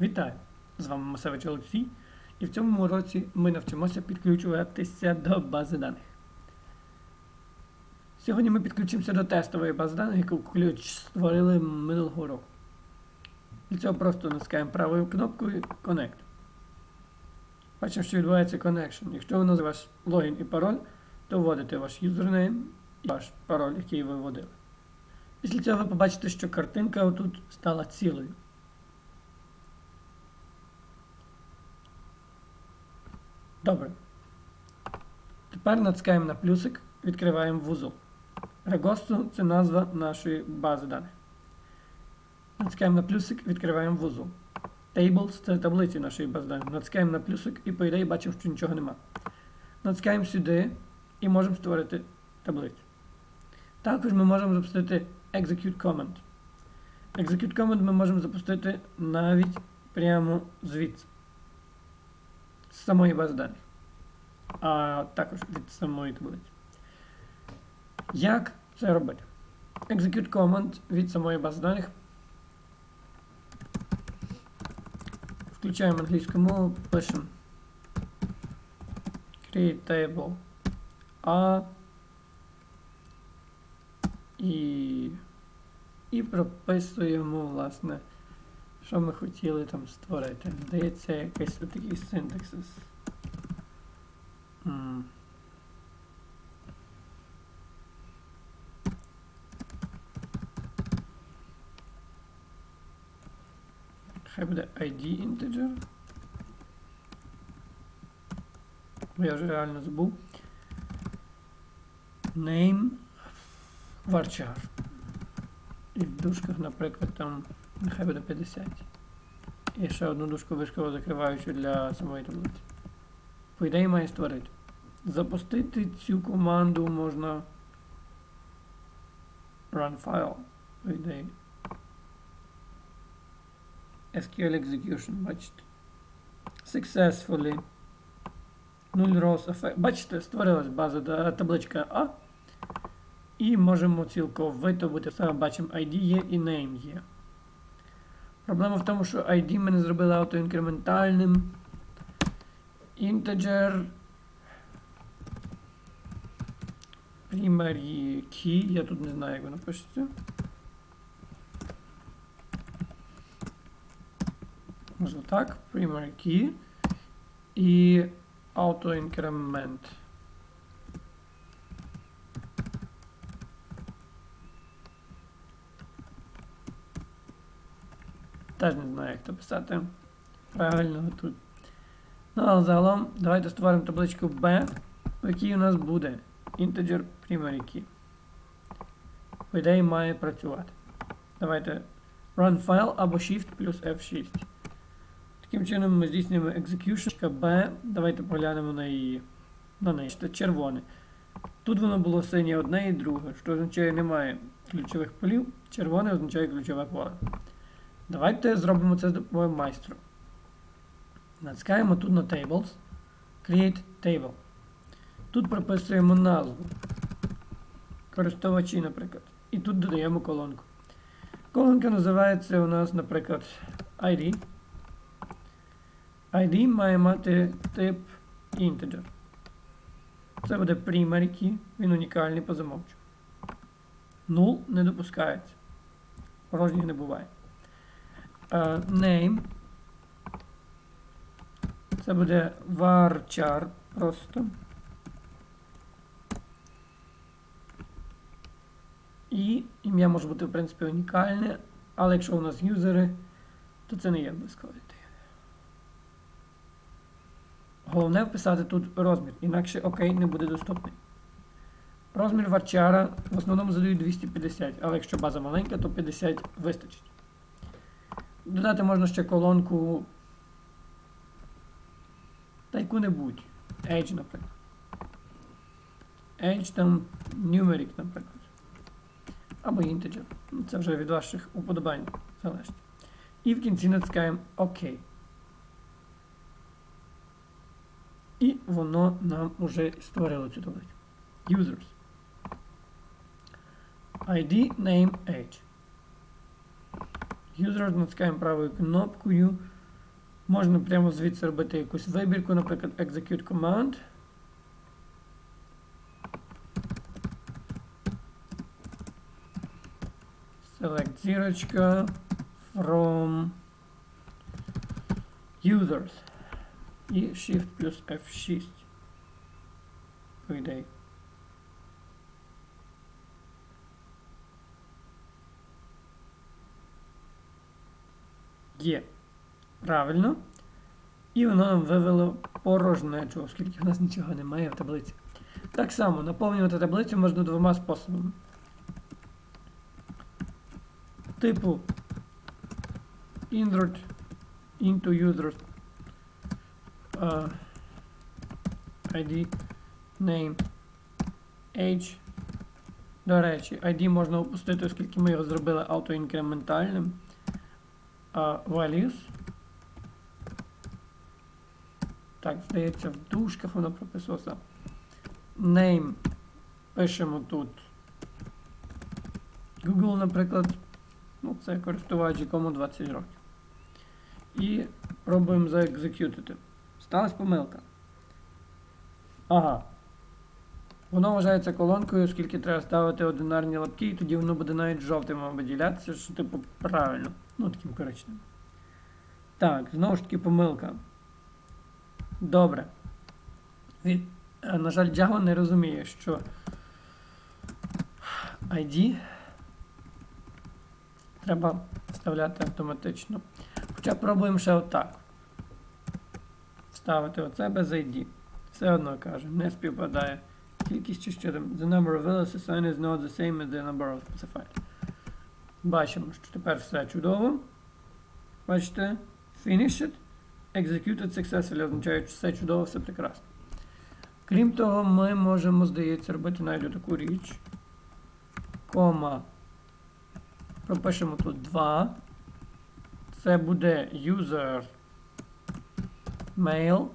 Вітаю! З вами Масевич Олексій, і в цьому році ми навчимося підключуватися до бази даних. Сьогодні ми підключимося до тестової бази даних, яку ключ створили минулого року. Для цього просто натискаємо правою кнопкою Connect. Бачимо, що відбувається connection. Якщо у нас ваш логін і пароль, то вводите ваш юзернейм і ваш пароль, який ви вводили. Після цього ви побачите, що картинка отут стала цілою. Добре. Тепер натискаємо на плюсик, відкриваємо вузол. Регосту це назва нашої бази даних. Натискаємо на плюсик, відкриваємо вузол. Tables це таблиці нашої бази даних. Натискаємо на плюсик і по ідеї бачимо, що нічого нема. Натискаємо сюди і можемо створити таблицю. Також ми можемо запустити Execute Command. Execute Command ми можемо запустити навіть прямо звідси. З самої бази даних. А також від самої таблиці. Як це робити? Execute Command від самої бази даних. Включаємо англійську мову, пишемо create table A і, і прописуємо, власне, що ми хотіли там створити. Здається, якийсь такий синтаксис. Хай буде ID integer. Я вже реально забув. Name varchar. І в дужках, наприклад, там нехай буде 50. І ще одну дужку вишково закриваючу для самої таблиці. По ідеї має створити. Запустити цю команду можна run file, по ідеї. SQL execution, бачите. Successfully. 0 rows effect. Бачите, створилась база табличка А. І можемо цілковито бути саме бачимо ID є і name є. Проблема в тому, що ID ми не зробили автоінкрементальним. Integer. Primary key. Я тут не знаю, як воно пишеться. Може так. Primary key. І autoincrement. Теж не знаю, як то писати. Правильно тут. Ну, але загалом давайте створимо табличку B, в якій у нас буде integer primary key. По ідеї має працювати. Давайте run file або Shift плюс F6. Таким чином ми здійснюємо execution B. Давайте поглянемо на її. На неї. Це червоне. Тут воно було синє одне і друге, що означає немає ключових полів. Червоне означає ключове поле. Давайте зробимо це з допомогою майстру. Натискаємо тут на Tables. Create Table. Тут прописуємо назву. Користувачі, наприклад. І тут додаємо колонку. Колонка називається у нас, наприклад, ID. ID має мати тип integer. Це буде primary key, він унікальний по замовчу. Null не допускається. Порожніх не буває. Uh, name. Це буде varchar просто. І ім'я може бути, в принципі, унікальне, але якщо у нас юзери, то це не є обов'язково. Головне вписати тут розмір, інакше OK не буде доступний. Розмір варчара в основному задають 250, але якщо база маленька, то 50 вистачить. Додати можна ще колонку. Та яку-небудь. Age, наприклад. Age там numeric, наприклад. Або integer. Ну, Це вже від ваших уподобань залежить. І в кінці натискаємо ОК. І воно нам уже створило цю таблицю. Users. ID, name, age. User натискаємо правою кнопкою Можна прямо звідси робити якусь вибірку, наприклад, execute command. Select зірочка from users. І Shift плюс F6. По ідеї. Є. Правильно. І воно нам вивело порожнечу, оскільки в нас нічого немає в таблиці. Так само, наповнювати таблицю можна двома способами. Типу insert into users uh, ID name age. До речі, ID можна опустити, оскільки ми його зробили автоінкрементальним. Uh, values. Так, здається, в дужках воно прописувалося. Name. Пишемо тут. Google, наприклад. Ну, це користувач, якому 20 років. І пробуємо заекзекютити. Сталась помилка. Ага. Воно вважається колонкою, оскільки треба ставити одинарні лапки, і тоді воно буде навіть жовтим виділятися, що типу правильно. Ну, таким коричневим. Так, знову ж таки помилка. Добре. Від, е, на жаль, Java не розуміє, що ID треба вставляти автоматично. Хоча пробуємо ще отак. Вставити оце без ID. Все одно каже, не співпадає. Кількість чи що. The number of values assigned is not the same as the number of specified. Бачимо, що тепер все чудово. Бачите? Finish it. Executed successfully означає, що все чудово, все прекрасно. Крім того, ми можемо, здається, робити навіть таку річ. Кома. Пропишемо тут 2. Це буде user mail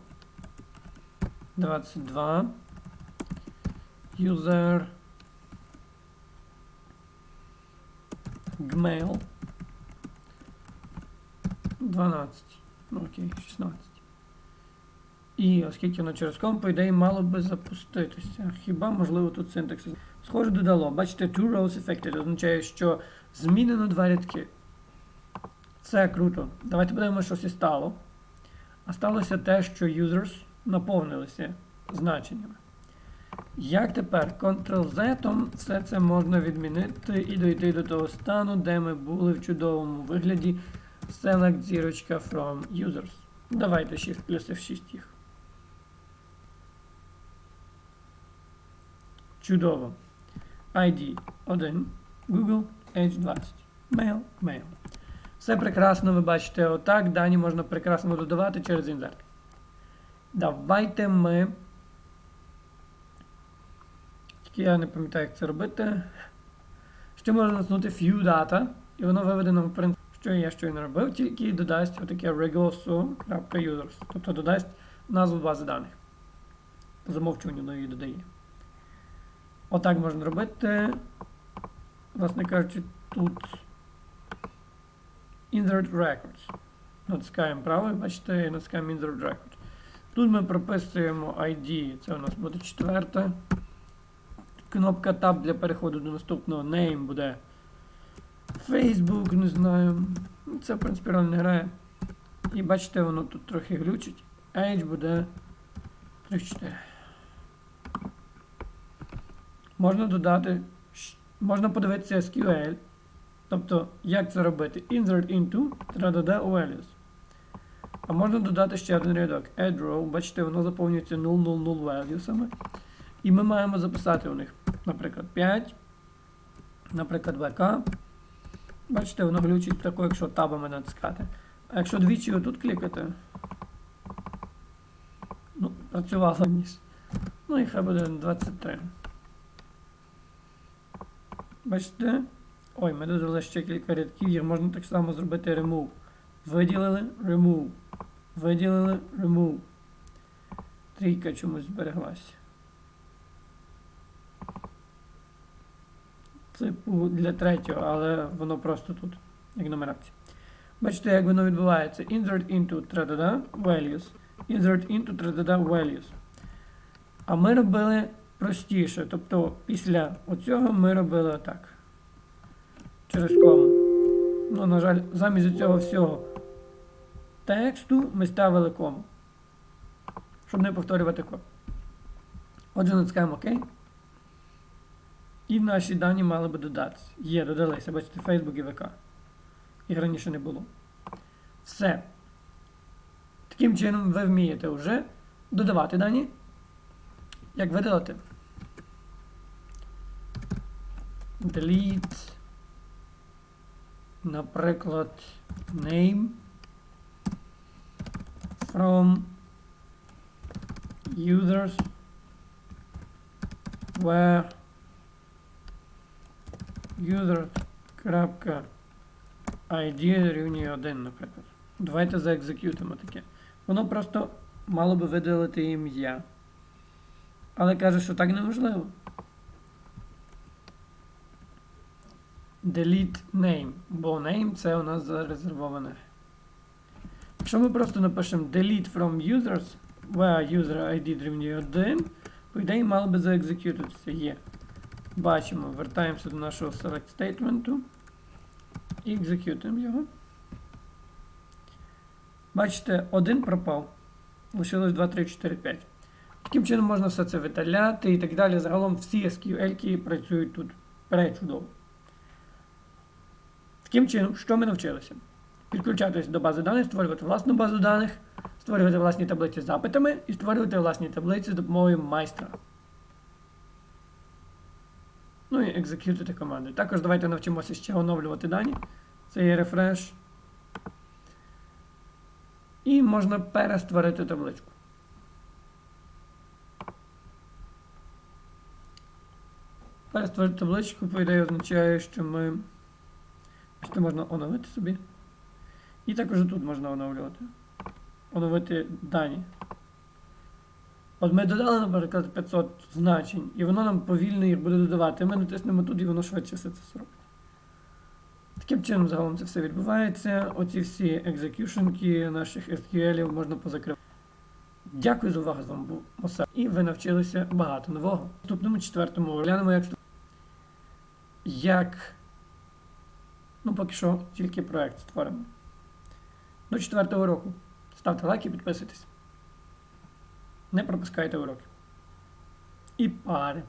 22. User gmail 12. Ну окей, 16. І оскільки воно через ком, по ідеї, мало би запуститися. Хіба, можливо, тут синтаксис. Схоже, додало. Бачите, two rows affected означає, що змінено два рядки. Це круто. Давайте подивимося, що і стало. А сталося те, що users наповнилися значеннями. Як тепер Ctrl-Z все це можна відмінити і дойти до того стану, де ми були в чудовому вигляді Select зірочка from users. Давайте Shift плюс F6 їх. Чудово. ID 1, Google, Age 20. Mail, Mail. Все прекрасно, ви бачите отак. Дані можна прекрасно додавати через інзерт. Давайте ми. Тільки я не пам'ятаю, як це робити. Ще можна наснути Few Data, і воно виведе нам, в принципі, що я щойно робив, тільки додасть отаке regular.users. Тобто додасть назву бази даних. По замовчуванню воно її додає. Отак можна робити. Власне кажучи, тут Insert Records. Натискаємо правою, бачите, і натискаємо Insert Records. Тут ми прописуємо ID, це у нас буде четверта. Кнопка Tab для переходу до наступного name буде Facebook, не знаю. Ну, Це, в принципі, роль не грає. І бачите, воно тут трохи глючить. Age буде 3-4. Можна додати, можна подивитися SQL. Тобто, як це робити? Insert into, треба values. А можна додати ще один рядок. Add row, бачите, воно заповнюється 000 valuesами. І ми маємо записати у них, наприклад, 5, наприклад, VK. Бачите, воно глючить тако, якщо табами натискати. А якщо двічі отут клікати, ну, працювало ніж. Ну і хай буде 23. Бачите? Ой, ми додали ще кілька рядків, їх можна так само зробити remove. Виділили, remove. Виділили, remove. Трійка чомусь збереглася. Типу для третього, але воно просто тут, як нумерація. Бачите, як воно відбувається. Insert into тра-да-да values. Insert into тра-да-да values. А ми робили простіше. Тобто після оцього ми робили отак. Через кому. Ну, на жаль, замість цього всього тексту ми ставили кому. Щоб не повторювати код. Отже, натискаємо ОК. І наші дані мали би додатися. Є, додалися, бачите, Facebook і ВК. Їх раніше не було. Все. Таким чином ви вмієте вже додавати дані. Як видалити? Delete. Наприклад, name from users where user.id рівнює 1, наприклад. Давайте заекзекютимо таке. Воно просто мало би видалити ім'я. Але каже, що так неможливо. Delete name, бо name це у нас зарезервоване. Якщо ми просто напишемо delete from users, where user ID дорівнює 1, по ідеї мало би заекзекютитися. Є. Бачимо, вертаємося до нашого select statement і екзекютуємо його. Бачите, один пропав. Лишилось 2, 3, 4, 5. Таким чином можна все це видаляти і так далі. Загалом всі SQL працюють тут пречудово. Таким чином, що ми навчилися? Підключатися до бази даних, створювати власну базу даних, створювати власні таблиці з запитами і створювати власні таблиці з допомогою майстра. Ну і екзекютити команди. Також давайте навчимося ще оновлювати дані. Це є рефреш. І можна перестворити табличку. Перестворити табличку, по ідеї, означає, що ми. Що можна оновити собі. І також тут можна оновлювати. Оновити дані. От ми додали, наприклад, 500 значень, і воно нам повільно їх буде додавати. Ми натиснемо тут і воно швидше все це зробить. Таким чином, загалом це все відбувається. Оці всі екзекюшенки наших SQL можна позакривати. Дякую за увагу, з вами був Моса. І ви навчилися багато нового. В наступному четвертому глянемо, як як. Ну, поки що тільки проект створимо. До четвертого року. Ставте лайки, підписуйтесь. Не пропускайте уроки. І пари.